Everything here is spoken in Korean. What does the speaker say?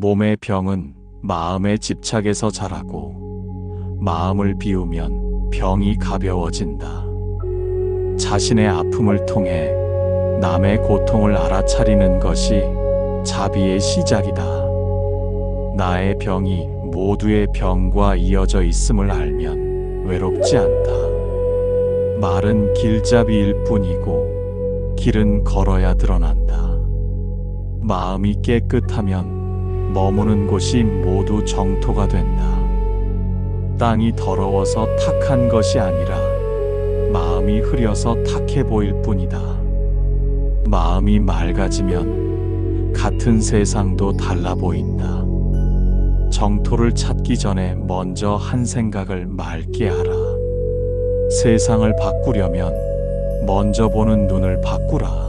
몸의 병은 마음의 집착에서 자라고 마음을 비우면 병이 가벼워진다. 자신의 아픔을 통해 남의 고통을 알아차리는 것이 자비의 시작이다. 나의 병이 모두의 병과 이어져 있음을 알면 외롭지 않다. 말은 길잡이일 뿐이고 길은 걸어야 드러난다. 마음이 깨끗하면 머무는 곳이 모두 정토가 된다. 땅이 더러워서 탁한 것이 아니라 마음이 흐려서 탁해 보일 뿐이다. 마음이 맑아지면 같은 세상도 달라 보인다. 정토를 찾기 전에 먼저 한 생각을 맑게 하라. 세상을 바꾸려면 먼저 보는 눈을 바꾸라.